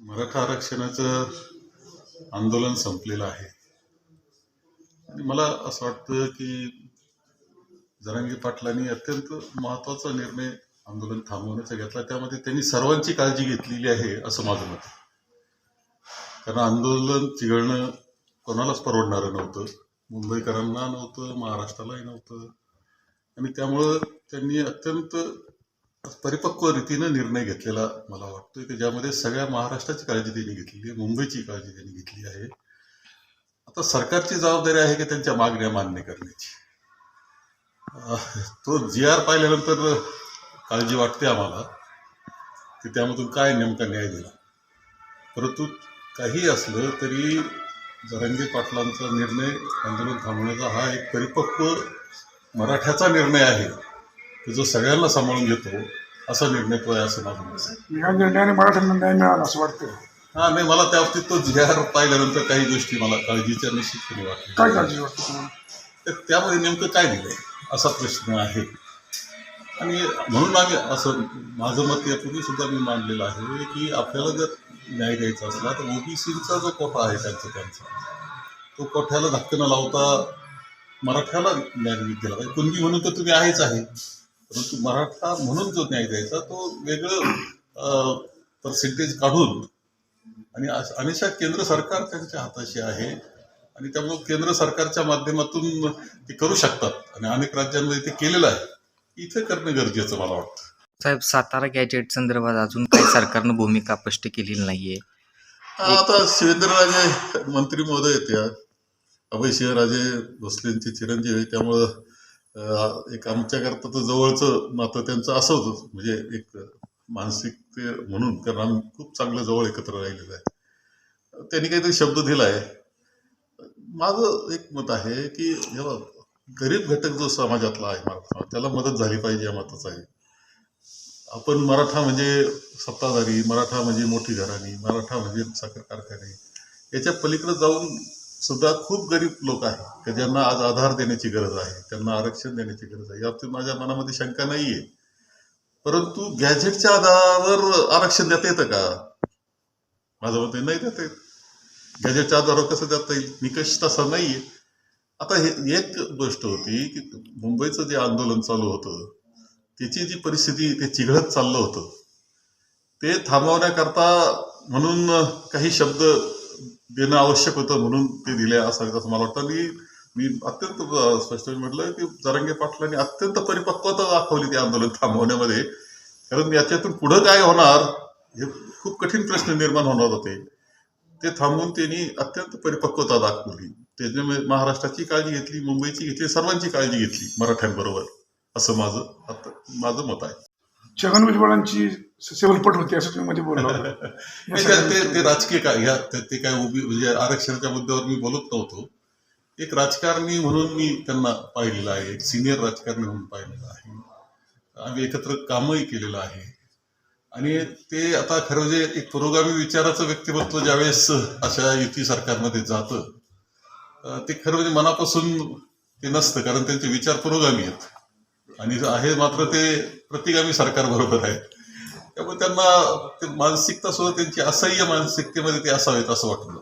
मराठा आरक्षणाचं आंदोलन संपलेलं आहे. आणि मला असं वाटतं की जरांगी पाटलांनी अत्यंत महत्त्वाचा निर्णय आंदोलन थांबवण्याचा घेतला. त्यामध्ये त्यांनी सर्वांची काळजी घेतलेली आहे असं माझं मत कारण आंदोलन चिघळणं कोणालाच परवडणारं नव्हतं. मुंबईकरांना नव्हतं महाराष्ट्रालाही नव्हतं. आणि त्यामुळं त्यांनी अत्यंत परिपक्व रीतीनं निर्णय घेतलेला मला वाटतोय की ज्यामध्ये सगळ्या महाराष्ट्राची काळजी त्यांनी घेतलेली आहे मुंबईची काळजी त्यांनी घेतली आहे. आता सरकारची जबाबदारी आहे की त्यांच्या मागण्या मान्य करण्याची. तो जी आर पाहिल्यानंतर काळजी वाटते आम्हाला की त्यामधून काय नेमका न्याय दिला. परंतु काही असलं तरी जरंगे पाटलांचा निर्णय आंदोलन थांबवण्याचा हा एक परिपक्व मराठ्याचा निर्णय आहे. की जो सगळ्यांना सांभाळून घेतो असा निर्णय तो आहे असं माझं मत आहे या निर्णयाने मराठ्यांना न्याय मिळाला असं वाटतं हा नाही मला त्या बाबतीत तो जी आर पाहिल्यानंतर काही गोष्टी मला काळजीच्या निश्चितपणे काय वाटल्या काळजी वाटतं तुम्हाला? तर त्यामध्ये नेमकं काय दिलंय असा प्रश्न आहे. आणि म्हणून आम्ही असं माझं मत यापूर्वी सुद्धा मी मांडलेलं आहे की आपल्याला जर न्याय द्यायचा असला तर ओबीसीचा जो कोटा आहे त्यांचा त्यांचा तो कोठ्याला धक्का न लावता मराठ्याला न्याय दिला पाहिजे कुणबी म्हणून तर तुम्ही आहेच आहे. परंतु मराठा म्हणून जो न्याय द्यायचा तो वेगळं पर्सेंटेज काढून आणि अनिशा केंद्र सरकार त्यांच्या हाताशी आहे आणि त्यामुळे केंद्र सरकारच्या माध्यमातून ते करू शकतात आणि अनेक राज्यांमध्ये ते केलेलं आहे. इथे करणं गरजेचं मला वाटतं. साहेब सातारा गॅजेट संदर्भात अजून काही सरकारनं भूमिका स्पष्ट केलेली नाहीये. आता शिवेंद्रराजे मंत्री महोदय आहेत या. अभय सिंहराजे भोसलेंचे चिरंजीव आहे त्यामुळं एक आमच्याकरता तर जवळचं नातं त्यांचं असं होतं. म्हणजे एक मानसिक म्हणून कारण आम्ही खूप चांगलं जवळ एकत्र राहिलेलं आहे. त्यांनी काहीतरी शब्द दिला आहे. माझं एक मत आहे की जेव्हा गरीब घटक जो समाजातला आहे मराठा त्याला मदत झाली पाहिजे या मताचं आहे. आपण मराठा म्हणजे सत्ताधारी मराठा म्हणजे मोठी घराणी मराठा म्हणजे साखर कारखाने याच्या पलीकडे जाऊन सुद्धा खूप गरीब लोक आहेत की ज्यांना आज आधार देण्याची गरज आहे त्यांना आरक्षण देण्याची गरज आहे. याबाबतीत माझ्या मनामध्ये शंका नाही आहे परंतु गॅजेटच्या आधारावर आरक्षण देता येतं का? माझं मत नाही देता येत. गॅजेटच्या आधारावर कसं देता येईल? निकष तसा नाही आहे आता हे एक गोष्ट होती की मुंबईचं जे आंदोलन चालू होतं त्याची जी परिस्थिती ते चिघळत चाललं होतं. ते थांबवण्याकरता म्हणून काही शब्द देणं आवश्यक होतं म्हणून ते दिले असावेत असं मला वाटतं. आणि मी अत्यंत स्पष्ट म्हटलं की जरांगे पाटलांनी अत्यंत परिपक्वता दाखवली ते आंदोलन थांबवण्यामध्ये. कारण याच्यातून पुढं काय होणार हे खूप कठीण प्रश्न निर्माण होणार होते. ते थांबवून त्यांनी अत्यंत परिपक्वता दाखवली. त्याच्यामुळे महाराष्ट्राची काळजी घेतली मुंबईची घेतली सर्वांची काळजी घेतली मराठ्यांबरोबर. असं माझं आता माझं मत आहे. छगन भुजबळांची सेवलपट होती असं तुम्ही मध्ये बोलला ते राजकीय काय ह्या ते काय उभी म्हणजे आरक्षणाच्या मुद्द्यावर मी बोलत नव्हतो. एक राजकारणी म्हणून मी त्यांना पाहिलेलं आहे. एक सिनियर राजकारणी म्हणून पाहिलेलं आहे. आम्ही एकत्र कामही केलेलं आहे. आणि ते आता खरं म्हणजे एक पुरोगामी विचाराचं व्यक्तिमत्व ज्यावेळेस अशा युती सरकारमध्ये जातं ते खरं म्हणजे मनापासून ते नसतं कारण त्यांचे विचार पुरोगामी आहेत. आणि आहे मात्र ते प्रतिगामी सरकार बरोबर आहे त्यामुळे त्यांना ते मानसिकता सुद्धा त्यांची असह्य मानसिकतेमध्ये ते असावेत असं वाटलं